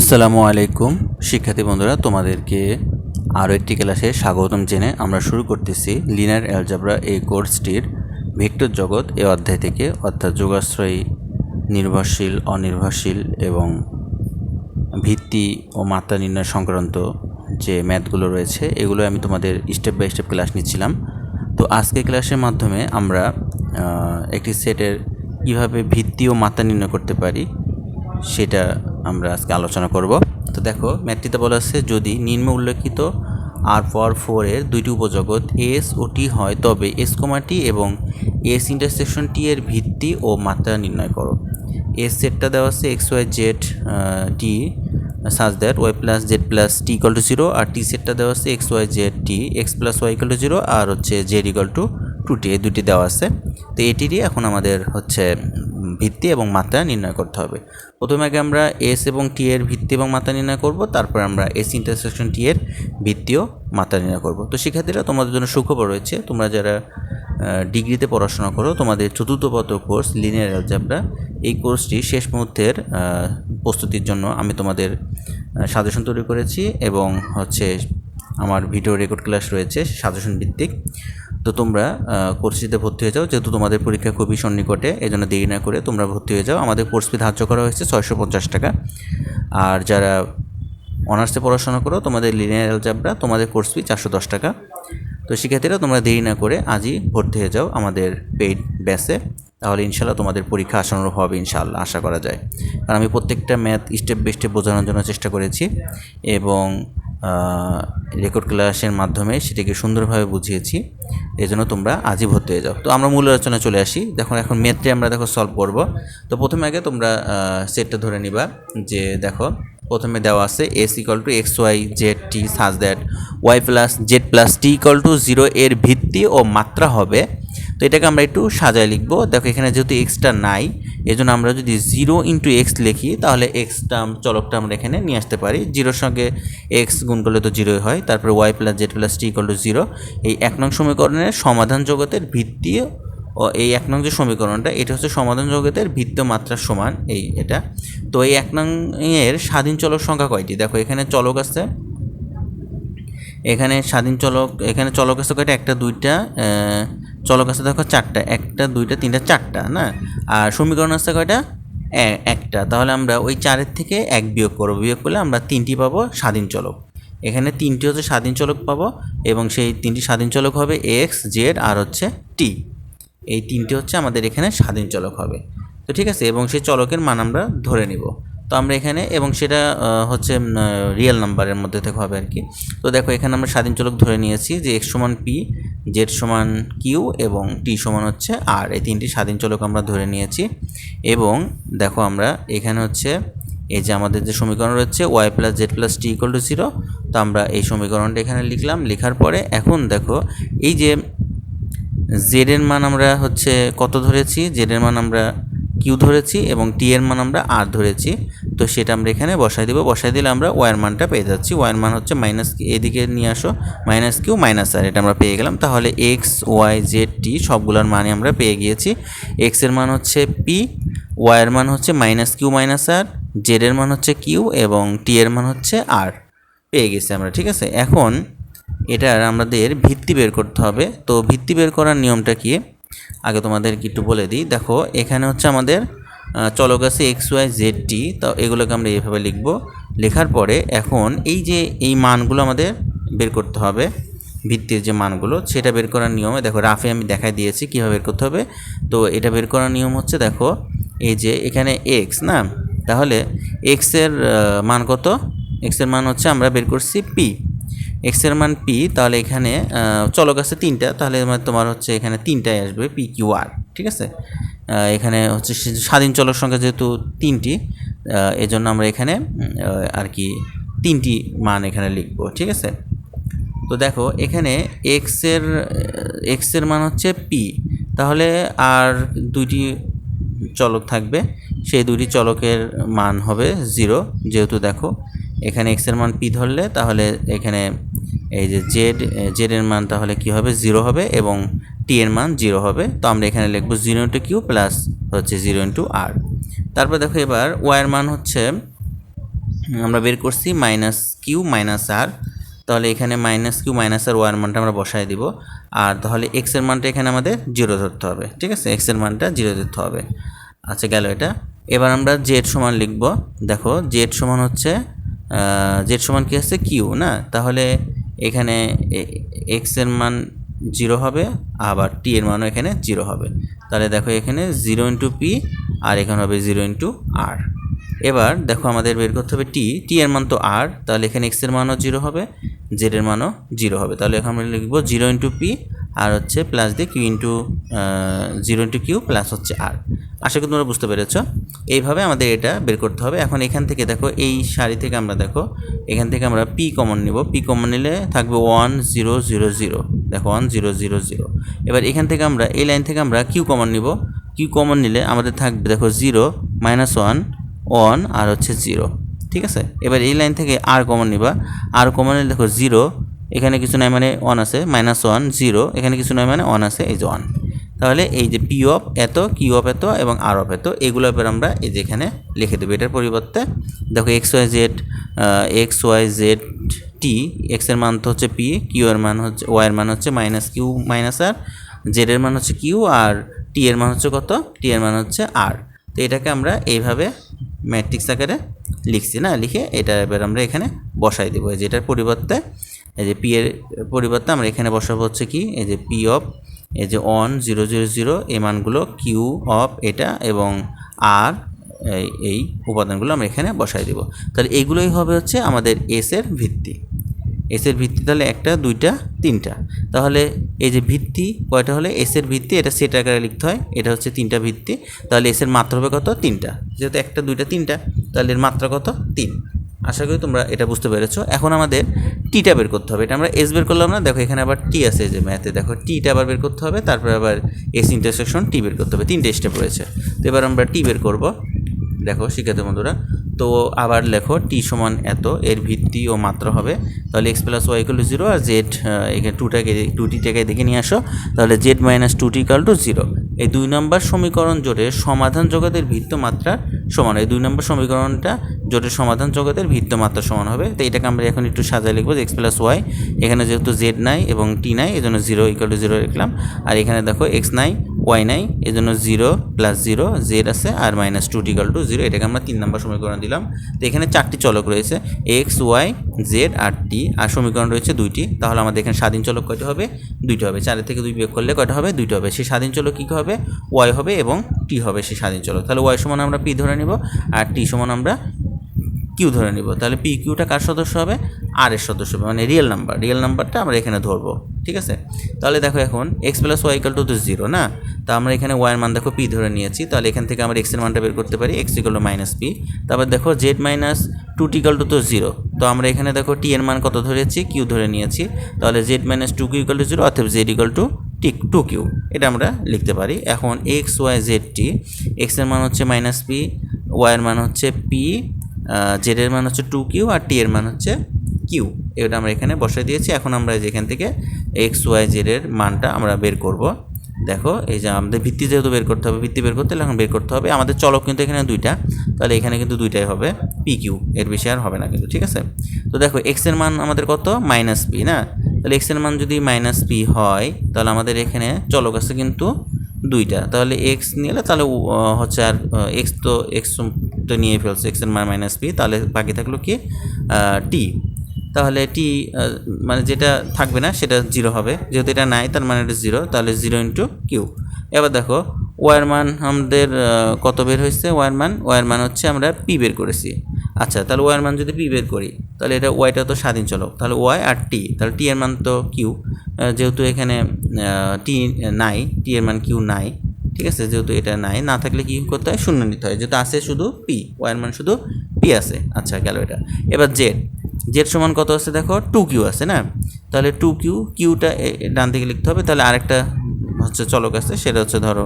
আসসালামু আলাইকুম। শিক্ষার্থী বন্ধুরা, তোমাদেরকে আরও একটি ক্লাসে স্বাগতম জেনে আমরা শুরু করতেছি লিনার অ্যালজাবরা এই কোর্সটির ভেক্টর জগৎ এ অধ্যায় থেকে, অর্থাৎ যোগাশ্রয়ী, নির্ভরশীল, অনির্ভরশীল এবং ভিত্তি ও মাত্রা নির্ণয় সংক্রান্ত যে ম্যাথগুলো রয়েছে, এগুলো আমি তোমাদের স্টেপ বাই স্টেপ ক্লাস নিচ্ছিলাম। তো আজকে ক্লাসের মাধ্যমে আমরা একটি সেটের কীভাবে ভিত্তি ও মাত্রা নির্ণয় করতে পারি, সেটা আমরা আজকে আলোচনা করব। তো দেখো ম্যাথটিতে বলা আছে, যদি নিম্ন উল্লেখিত আর ফর ফোর এর দুইটি উপজগৎ এস ও টি হয়, তবে এস কমা টি এবং এস ইন্টারসেকশন টি এর ভিত্তি ও মাত্রা নির্ণয় করো। এস সেটটা দেওয়া আছে x y z t such that y plus z plus t equal to zero R t সেটটা দেওয়া আছে x y z t x plus y equal to zero আর হচ্ছে z equal to two t এই দুটি দেওয়া আছে। তো এটিরই এখন আমাদের হচ্ছে ভিত্তি এবং মাত্রা নির্ণয় করতে হবে। প্রথমে আগে আমরা এস এবং টি এর ভিত্তি এবং মাত্রা নির্ণয় করব, তারপর আমরা এস ইন্টারসেকশন টি এর ভিত্তি ও মাত্রা নির্ণয় করব। তো শিক্ষার্থীরা, তোমাদের জন্য সুখবর রয়েছে, তোমরা যারা ডিগ্রিতে পড়াশোনা করো, তোমাদের চতুর্থ পত্র কোর্স লিনিয়ার অ্যালজাবরা এই কোর্সটি শেষ মুহূর্তের প্রস্তুতির জন্য আমি তোমাদের সাজেশন তৈরি করেছি এবং হচ্ছে আমার ভিডিও রেকর্ড ক্লাস রয়েছে সাজেশন ভিত্তিক। তো তোমরা কোর্সটিতে ভর্তি হয়ে যাও। যেহেতু তোমাদের পরীক্ষা খুবই সন্নিকটে এই জন্য দেরি না করে তোমরা ভর্তি হয়ে যাও। আমাদের কোর্স ফি ধার্য করা হয়েছে ছয়শো পঞ্চাশ টাকা। আর যারা অনার্সে পড়াশোনা করো, তোমাদের লিনিয়ার অ্যালজাবরা তোমাদের কোর্স ফি চারশো দশ টাকা। তো শিক্ষার্থীরা, তোমরা দেরি না করে আজই ভর্তি হয়ে যাও আমাদের পেইড ব্যাসে তাহলে ইনশাল্লাহ তোমাদের পরীক্ষা আসানোর হবে ইনশাল্লাহ আশা করা যায়। কারণ আমি প্রত্যেকটা ম্যাথ স্টেপ বাই স্টেপ বোঝানোর জন্য চেষ্টা করেছি। এবং রেকর্ড ক্লাসের মাধ্যমে সেটাকে সুন্দরভাবে বুঝিয়েছি। এই জন্য তোমরা আজই ভর্তি হয়ে যাও। তো আমরা মূল আলোচনায় চলে আসি। দেখো, এখন ম্যাথটি আমরা দেখো সলভ করব। তো প্রথমে আগে তোমরা সেটটা ধরে নিবা যে দেখো, প্রথমে দেওয়া আছে S equal to x y z t such that y plus z plus t equal to zero এর ভিত্তি ও মাত্রা হবে তো এটাকে আমরা একটু সাজায় লিখব। দেখো, এখানে যেহেতু এক্সটা নাই, এজন্য আমরা যদি জিরো ইন্টু এক্স লিখি, তাহলে এক্সটা চলকটা আমরা এখানে নিয়ে আসতে পারি। জিরোর সঙ্গে এক্স গুণ করলে তো জিরোই হয়, তারপরে y plus z plus t equal to zero এই এক নং সমীকরণের সমাধান জগতের ভিত্তি ও এই এক নং যে সমীকরণটা, এটা হচ্ছে সমাধান জগতের ভিত্ত মাত্রার সমান, এই এটা। তো এই এক নং এর স্বাধীন চলক সংখ্যা কয়টি? দেখো, এখানে চলক আছে। এখানে স্বাধীন চলক, এখানে চলক আছে কয়টা? একটা, দুইটা চলক আছে দেখো চারটা, একটা, দুইটা, তিনটা, চারটা, না? আর সমীকরণ আছে কয়টা? একটা। তাহলে আমরা ওই চারের থেকে এক বিয়োগ করব। বিয়োগ করলে আমরা তিনটি পাবো স্বাধীন চলক। এখানে তিনটি হচ্ছে স্বাধীন চলক পাবো এবং সেই তিনটি স্বাধীন চলক হবে এক্স, জেড আর হচ্ছে টি। এই তিনটি হচ্ছে আমাদের এখানে স্বাধীন চলক হবে। তো ঠিক আছে, এবং সেই চলকের মান আমরা ধরে নিব। তো আমরা এখানে এবং সেটা হচ্ছে রিয়েল নাম্বারের মধ্যে থেকে হবে আর কি তো দেখো, এখানে আমরা স্বাধীন চলক ধরে নিয়েছি যে এক্স সমান পি জেড সমান কিউ এবং টি সমান হচ্ছে আর এই তিনটি স্বাধীন চলক আমরা ধরে নিয়েছি। এবং দেখো আমরা এখানে হচ্ছে, এই যে আমাদের যে সমীকরণ রয়েছে y plus z plus t equal to zero তো আমরা এই সমীকরণটা এখানে লিখলাম। লেখার পরে এখন দেখো, এই যে জেড এর মান আমরা হচ্ছে কত ধরেছি? জেড এর মান আমরা কিউ ধরেছি এবং টি এর মান আমরা আর ধরেছি। তো সেটা আমরা এখানে বসাই দেবো। বসাই দিলে আমরা ওয়ার মানটা পেয়ে যাচ্ছি। ওয়ার মান হচ্ছে মাইনাস এদিকে নিয়ে আসো। মাইনাস কিউ মাইনাস আর এটা আমরা পেয়ে গেলাম। তাহলে এক্স ওয়াই জেড টি সবগুলোর মানই আমরা পেয়ে গিয়েছি। এক্সের মান হচ্ছে পি ওয়াই এর মান হচ্ছে minus q minus r z এর মান হচ্ছে কিউ এবং টি এর মান হচ্ছে আর পেয়ে গেছি আমরা, ঠিক আছে? এখন এটার আমাদের ভিত্তি বের করতে হবে। তো ভিত্তি বের করার নিয়মটা কি? আগে তোমাদেরকে একটু বলে দিই। দেখো, এখানে হচ্ছে আমাদের চলক আছে এক্স ওয়াই জেড টি তো এগুলোকে আমরা এইভাবে লিখব। লেখার পরে এখন এই যে এই মানগুলো আমাদের বের করতে হবে, ভিত্তির যে মানগুলো, সেটা বের করার নিয়মে দেখো রাফে আমি দেখাই দিয়েছি কীভাবে বের করতে হবে। তো এটা বের করার নিয়ম হচ্ছে দেখো, এই যে এখানে এক্স না? তাহলে এক্সের মান কত? এক্সের মান হচ্ছে আমরা বের করছি পি এক্সের মান পি তাহলে এখানে চলক আছে তিনটা, তাহলে তোমার হচ্ছে এখানে তিনটাই আসবে পি কিউ আর ঠিক আছে? এখানে হচ্ছে স্বাধীন চলক সংখ্যা যেহেতু তিনটি এজন্য আমরা এখানে আর কি তিনটি মান এখানে লিখব, ঠিক আছে? তো দেখো, এখানে এক্সের এক্সের মান হচ্ছে পি তাহলে আর দুইটি চলক থাকবে, সেই দুটি চলকের মান হবে জিরো যেহেতু দেখো, এখানে এক্সের মান পি ধরলে, তাহলে এখানে এই যে জেড জেডের মান তাহলে কি হবে? জিরো হবে এবং টি এর মান জিরো হবে। তো আমরা এখানে লিখব জিরো ইন্টু কিউ প্লাস হচ্ছে জিরো ইন্টু আর তারপর দেখো এবার ওয়াই এর মান হচ্ছে, আমরা বের করছি মাইনাস কিউ মাইনাস আর তাহলে এখানে মাইনাস কিউ মাইনাস আর ওয়ার মানটা আমরা বসায় দিব। আর তাহলে এক্সের মানটা এখানে আমাদের জিরো ধরতে হবে, ঠিক আছে? এক্সের মানটা জিরো ধরতে হবে। আচ্ছা গেল এটা। এবার আমরা জেড সমান লিখব। দেখো জেড সমান হচ্ছে জেড সমান কি আছে? কিউ না? তাহলে এখানে এক্সের মান জিরো হবে, আবার টি এর মানও এখানে জিরো হবে। তাহলে দেখো এখানে জিরো ইন্টু পি আর এখানে হবে জিরো ইন্টু আর এবার দেখো আমাদের বের করতে হবে টি টি এর মান তো আর তাহলে এখানে এক্সের মানও জিরো হবে জেড এর মানও জিরো হবে। তাহলে এখন আমরা লিখব জিরো ইন্টু পি আর হচ্ছে প্লাস দিয়ে q into zero into q plus হচ্ছে আর আশা করি তোমরা বুঝতে পেরেছ। এইভাবে আমাদের এটা বের করতে হবে। এখন এখান থেকে দেখো, এই সারি থেকে আমরা দেখো, এখান থেকে আমরা পি কমন নিব। পি কমন নিলে থাকবে ওয়ান জিরো জিরো জিরো দেখো ওয়ান জিরো জিরো জিরো এবার এখান থেকে আমরা, এই লাইন থেকে আমরা কিউ কমন নিব। কিউ কমন নিলে আমাদের থাকবে, দেখো জিরো মাইনাস ওয়ান ওয়ান আর হচ্ছে জিরো ঠিক আছে? এবার এই লাইন থেকে আর কমন নিবা। আর কমন নিলে দেখো জিরো এখানে কিছু নয় মানে ওয়ান আছে মাইনাস ওয়ান জিরো এখানে কিছু নয় মানে ওয়ান আছে, এই যে ওয়ান তাহলে এই যে পি অফ এত কিউ অফ এত এবং আর অফ এত, এগুলো এবার আমরা এই যে এখানে লিখে দেবো। এটার পরিবর্তে দেখো x y z x y z t এক্সের মান তো হচ্ছে পি কিউ এর মান হচ্ছে ওয়াইয়ের মান হচ্ছে minus q minus r z এর মান হচ্ছে কিউ আর টি এর মান হচ্ছে কত? টি এর মান হচ্ছে আর তো এটাকে আমরা এইভাবে ম্যাট্রিক্স আকারে লিখছি না? লিখে এটা এবার আমরা এখানে বসাই দেবো। এই যে এটার পরিবর্তে এই যে পি এর পরিবর্তে আমরা এখানে বসাবো হচ্ছে কি? এই যে পি অফ এই যে অন জিরো জিরো জিরো এই মানগুলো কিউ অফ এটা এবং আর এই উপাদানগুলো আমরা এখানে বসাই দেবো। তাহলে এইগুলোই হবে হচ্ছে আমাদের এসের ভিত্তি। এসের ভিত্তি তাহলে একটা, দুইটা, তিনটা। তাহলে এই যে ভিত্তি কয়টা হলে? এসের ভিত্তি, এটা সেট আকারে লিখতে হয়, এটা হচ্ছে তিনটা ভিত্তি। তাহলে এসের মাত্রা হবে কত? তিনটা। যেহেতু একটা, দুইটা, তিনটা, তাহলে এর মাত্রা কত? তিন। আশা করি তোমরা এটা বুঝতে পেরেছ। এখন আমাদের টিটা বের করতে হবে। এটা আমরা এস বের করলাম না। দেখো, এখানে আবার টি আছে যে ম্যাথে দেখো টিটা আবার বের করতে হবে। তারপরে আবার এস ইন্টারসেকশন টি বের করতে হবে। তিনটে স্টেপ রয়েছে। তো এবার আমরা টি বের করব। দেখো, শিক্ষার্থী বন্ধুরা, তো আবার লেখো টি সমান এত, এর ভিত্তি ও মাত্রা হবে। তাহলে x plus y equal zero আর জেড এখানে টুটাকে টু টিটাকে দেখে নিয়ে আসো। তাহলে z minus two t equal to zero এই দুই নম্বর সমীকরণ জোরে সমাধান জগতের ভিত্ত মাত্রার সমান। এই দুই নম্বর সমীকরণটা জোটের সমাধান জগতের ভিত্ত মাত্রা সমান হবে। তো এটাকে আমরা এখন একটু সাজায় লিখব এক্স প্লাস ওয়াই এখানে যেহেতু জেড নাই এবং টি নাই এই জন্য জিরো ইকাল টু জিরো লিখলাম। আর এখানে দেখো এক্স নাই ওয়াই নাই এই জন্য জিরো প্লাস জিরো জেড আছে আর minus two t equal to zero এটাকে আমরা তিন নম্বর সমীকরণ দিলাম। তো এখানে চারটি চলক রয়েছে এক্স ওয়াই জেড আর টি আর সমীকরণ রয়েছে দুইটি। তাহলে আমাদের এখানে স্বাধীন চলক কয়টা হবে? দুইটা হবে। চারের থেকে দুই বিয়োগ করলে কয়টা হবে? দুইটা হবে। সেই স্বাধীন চলক কী হবে? ওয়াই হবে এবং টি হবে সেই স্বাধীন চলক। তাহলে ওয়াই সমান আমরা পি ধরে নেব, আর টি সমান আমরা কিউ ধরে নিব। তাহলে পি কিউটা কার সদস্য হবে? আর এর সদস্য হবে। মানে রিয়েল নাম্বার রিয়েল নাম্বারটা আমরা এখানে ধরবো। ঠিক আছে? তাহলে দেখো এখন x plus y equal to তো জিরো না? তা আমরা এখানে ওয়াইয়ের মান দেখো পি ধরে নিয়েছি। তাহলে এখান থেকে আমরা এক্সের মানটা বের করতে পারি। X equal to minus p তারপর দেখো z minus two t equal to তো জিরো তো আমরা এখানে দেখো টি এর মান কত ধরেছি? কিউ ধরে নিয়েছি। তাহলে z minus two q equal to zero অর্থাৎ জেড ইকাল টু টিক টু কিউ এটা আমরা লিখতে পারি। এখন এক্স ওয়াই জেড টি এক্সের মান হচ্ছে মাইনাস পি ওয়াইয়ের মান হচ্ছে পি জেড এর মান হচ্ছে টু কিউ আর টি এর মান হচ্ছে কিউ এটা আমরা এখানে বসাই দিয়েছি। এখন আমরা যেখান থেকে এক্স ওয়াই জেড এর মানটা আমরা বের করব। দেখো, এই যে আমাদের ভিত্তি যেহেতু বের করতে হবে, ভিত্তি বের করতে হলে এখন বের করতে হবে। আমাদের চলক কিন্তু এখানে দুইটা, তাহলে এখানে কিন্তু দুইটাই হবে পি কিউ এর বেশি আর হবে না কিন্তু, ঠিক আছে? তো দেখো এক্সের মান আমাদের কত? মাইনাস পি না? তাহলে এক্সের মান যদি মাইনাস পি হয়, তাহলে আমাদের এখানে চলক আছে কিন্তু দুইটা। তাহলে এক্স নিলে তাহলে হচ্ছে আর এক্স তো এক্স তো নিয়ে ফেলছে এক্সের মান মাইনাস পি তাহলে বাকি থাকল কি? টি তাহলে টি মানে যেটা থাকবে না, সেটা জিরো হবে। যেহেতু এটা নাই, তার মানে এটা জিরো তাহলে জিরো ইন্টু কিউ এবার দেখো ওয়ার মান আমাদের কত বের হয়েছে? ওয়ার মান ওয়ার মান হচ্ছে আমরা পি বের করেছি। আচ্ছা তাহলে ওয়ার মান যদি পি বের করি, তাহলে এটা ওয়াইটা তো স্বাধীন চলক। তাহলে ওয়াই আর টি তাহলে টি এর মান তো কিউ যেহেতু এখানে টি নাই টি এর মান কিউ নাই ঠিক আছে? যেহেতু এটা নাই, না থাকলে কি করতে হয়? শূন্য নিতে হয়। যেহেতু আছে শুধু পি ওয়ার মান শুধু পি আছে। আচ্ছা গেল এটা। এবার জেড জেড সমান কত আছে দেখো? টু কিউ আছে না? তাহলে টু কিউ কিউটা ডান দিকে লিখতে হবে। তাহলে আরেকটা হচ্ছে চলক আছে, সেটা হচ্ছে ধরো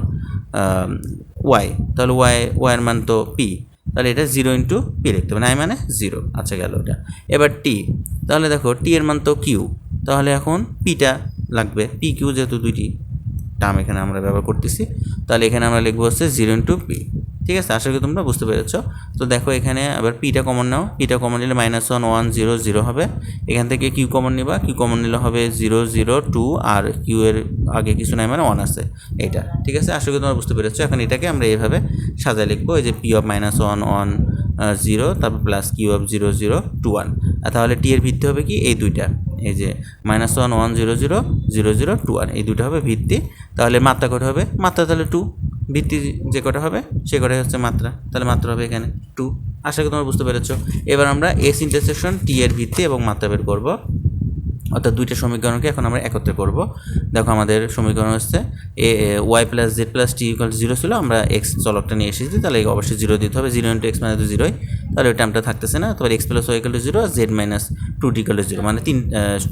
ওয়াই তাহলে ওয়াই ওয়াইয়ের মান তো পি তাহলে এটা জিরো ইন্টু পি লিখতে হবে। নাই মানে জিরো আচ্ছা গেল ওটা। এবার টি তাহলে দেখো টি এর মান তো কিউ তাহলে এখন পিটা লাগবে। পি কিউ যেহেতু দুইটি টার্ম এখানে আমরা ব্যবহার করতেছি। তাহলে এখানে আমরা লিখব হচ্ছে জিরো ইন্টু পি ঠিক আছে? আশা করি তোমরা বুঝতে পেরেছ। তো দেখো এখানে আবার পিটা কমন নাও। পিটা কমন নিলে minus one one zero zero হবে। এখান থেকে কিউ কমন নিবা। কিউ কমন নিলে হবে জিরো জিরো টু আর কিউ এর আগে কিছু নাই মানে ওয়ান আছে এটা, ঠিক আছে? আশা করি তোমরা বুঝতে পেরেছ। এখন এটাকে আমরা এইভাবে সাজায় লিখব। এই যে p of minus one one zero তারপর plus q of zero zero two one তাহলে টি এর ভিত্তি হবে কি? এই দুইটা। এই যে minus one one zero zero zero zero two one এই দুটো হবে ভিত্তি। তাহলে মাত্রা কটা হবে? মাত্রা তাহলে টু ভিত্তি যে কটা হবে? সে কটাই হচ্ছে মাত্রা। তাহলে মাত্রা হবে এখানে টু আশা করি তোমরা বুঝতে পেরেছ। এবার আমরা এস ইন্টারসেকশন টি এর ভিত্তি এবং মাত্রা বের করব। অর্থাৎ দুইটা সমীকরণকে এখন আমরা একত্রে করব। দেখো আমাদের সমীকরণ হচ্ছে এ y plus z plus t equal zero ছিল, আমরা এক্স চলকটা নিয়ে এসেছি, তাহলে অবশ্যই জিরো দিতে হবে জিরো ইন্টু এক্স মানে তো জিরোই তাহলে ওই টার্মটা থাকতেছে না তাহলে x plus y equal to zero z minus two t equal to zero মানে তিন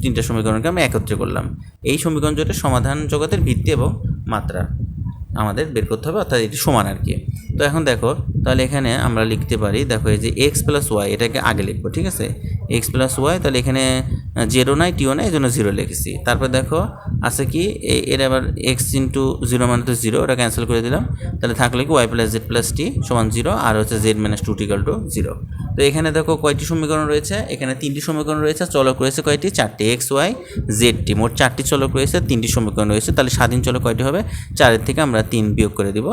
তিনটা সমীকরণকে আমরা একত্রে করলাম। এই সমীকরণ জোটের সমাধান জগতের ভিত্তি এবং মাত্রা আমাদের বের করতে হবে, অর্থাৎ এটি সমান আর কি। তো এখন দেখো, তাহলে এখানে আমরা লিখতে পারি, দেখো এই যে এক্স প্লাস ওয়াই এটাকে আগে লিখব, ঠিক আছে? এক্স প্লাস ওয়াই তাহলে এখানে জিরো নাই টিও নাই এই জন্য জিরো লিখেছি। তারপর দেখো, আছে কি এর আবার এক্স ইন্টু জিরো মানে তো জিরো ওটা ক্যান্সেল করে দিলাম। তাহলে থাকলে কি y plus z plus t সমান জিরো আর হচ্ছে z minus two t equal to zero তো এখানে দেখো কয়টি সমীকরণ রয়েছে? এখানে তিনটি সমীকরণ রয়েছে, চলক রয়েছে কয়টি? চারটি এক্স ওয়াই জেড টি মোট চারটি চলক রয়েছে, তিনটি সমীকরণ রয়েছে, তাহলে স্বাধীন চলক কয়টি হবে? চারের থেকে আমরা তিন বিয়োগ করে দিব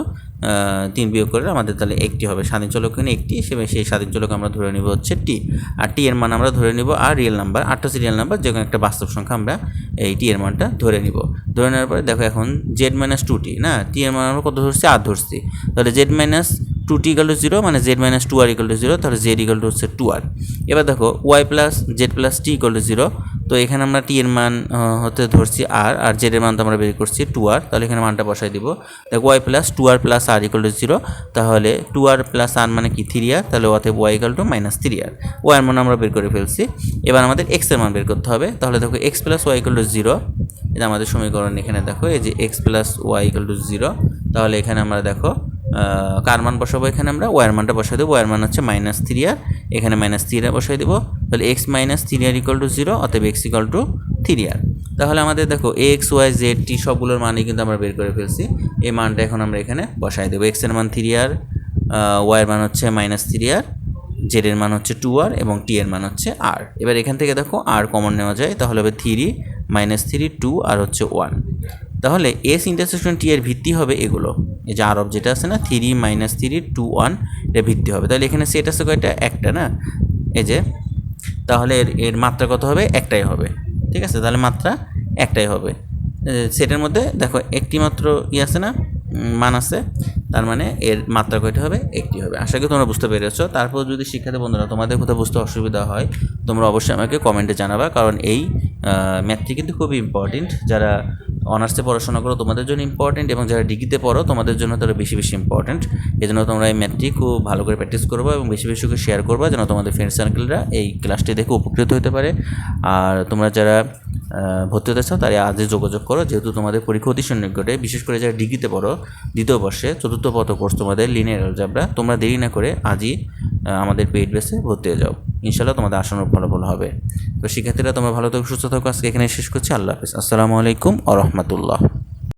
তিন বিয়োগ করে আমাদের তাহলে একটি হবে। স্বাধীন চলক এখানে একটি সেই স্বাধীন চলক আমরা ধরে নিব হচ্ছে টি আর টি এর মান আমরা ধরে নিব, আর রিয়েল নাম্বার আটটা সিরিয়াল নাম্বার যে কোনো একটা বাস্তব সংখ্যা আমরা এই টি এর মানটা ধরে নিব। ধরে নেওয়ার পরে দেখো এখন জেড মাইনাস টু টি না? টি এর মান আমরা কত ধরছি? আর ধরছি। তাহলে z minus two t equal zero মানে z minus two r equal zero তাহলে জেড ইকাল টু হচ্ছে টু আর এবার দেখো y plus z plus t equal zero তো এখানে আমরা টি এর মান হতে ধরছি আর আর জেড এর মান তো আমরা বের করছি টু আর তাহলে এখানে মানটা বসাই দিব। দেখো y plus two r plus r equal zero তাহলে টু আর প্লাস আর মানে কি থ্রি আর তাহলে অতএব y equal to minus three r Y এর মান আমরা বের করে ফেলছি। এবার আমাদের এক্সের মান বের করতে হবে। তাহলে দেখো x plus y equal to zero এটা আমাদের সমীকরণ এখানে দেখো, এই যে x plus y equal to zero তাহলে এখানে আমরা দেখো কার মান বসাবো এখানে আমরা? ওয়ার মানটা বসাই দেবো। ওয়ার মান হচ্ছে মাইনাস থ্রি আর এখানে মাইনাস থ্রি আর বসাই দেবো। তাহলে x minus three r equal to zero অতএব x equal to three r. তাহলে আমাদের দেখো এক্স ওয়াই জেড টি সবগুলোর মানই কিন্তু আমরা বের করে ফেলছি। এই মানটা এখন আমরা এখানে বসাই দেবো। এক্সের মান থ্রি আর ওয়াইয়ের মান হচ্ছে মাইনাস থ্রি আর জেড এর মান হচ্ছে টু আর, এবং টি এর মান হচ্ছে আর এবার এখান থেকে দেখো আর কমন নেওয়া যায়। তাহলে হবে three minus three two r হচ্ছে ওয়ান তাহলে এস ইন্টারসেকশন টি এর ভিত্তি হবে এগুলো। এই যে আরব যেটা আছে না three minus three two one এটা ভিত্তি হবে। তাহলে এখানে সেট আছে কয়টা? একটা, না? এই যে, তাহলে এর এর মাত্রা কত হবে? একটাই হবে। ঠিক আছে? তাহলে মাত্রা একটাই হবে। সেটের মধ্যে দেখো একটি মাত্র ই আছে না মান আছে, তার মানে এর মাত্রা কয়টা হবে? একটি হবে। আশা করি তোমরা বুঝতে পেরেছ। তারপর যদি শিক্ষার্থী বন্ধুরা তোমাদের কোথাও বুঝতে অসুবিধা হয়, তোমরা অবশ্যই আমাকে কমেন্টে জানাবা। কারণ এই ম্যাথটি কিন্তু খুবই ইম্পর্টেন্ট যারা অনার্সে পড়াশোনা করো, তোমাদের জন্য ইম্পর্টেন্ট এবং যারা ডিগ্রিতে পড়ো, তোমাদের জন্য তারা বেশি বেশি ইম্পর্টেন্ট এই জন্য তোমরা এই ম্যাথটি খুব ভালো করে প্র্যাকটিস করব এবং বেশি বেশি শেয়ার করবা যেন তোমাদের ফ্রেন্ড সার্কেলরা এই ক্লাসটি দেখে উপকৃত হতে পারে। আর তোমরা যারা ভর্তি হতে চাও তারা আজই যোগাযোগ করো, যেহেতু তোমাদের পরীক্ষা অতি সন্নিকটে বিশেষ করে যারা ডিগ্রিতে পড়ো, দ্বিতীয় বর্ষে, চতুর্থ পথ কোর্স তোমাদের লিনিয়ার অ্যালজাবরা তোমরা দেরি না করে আজই আমাদের পেইড বেসে ভর্তি হয়ে যাও। ইনশাল্লাহ তোমাদের আসানোর ফলাফল হবে। তো শিক্ষার্থীরা তোমরা ভালো থাকো, সুস্থ থাকো। আজকে এখানে শেষ করছি। আল্লাহ হাফিজ। আসসালামু আলাইকুম আ রহমতুল্লাহ।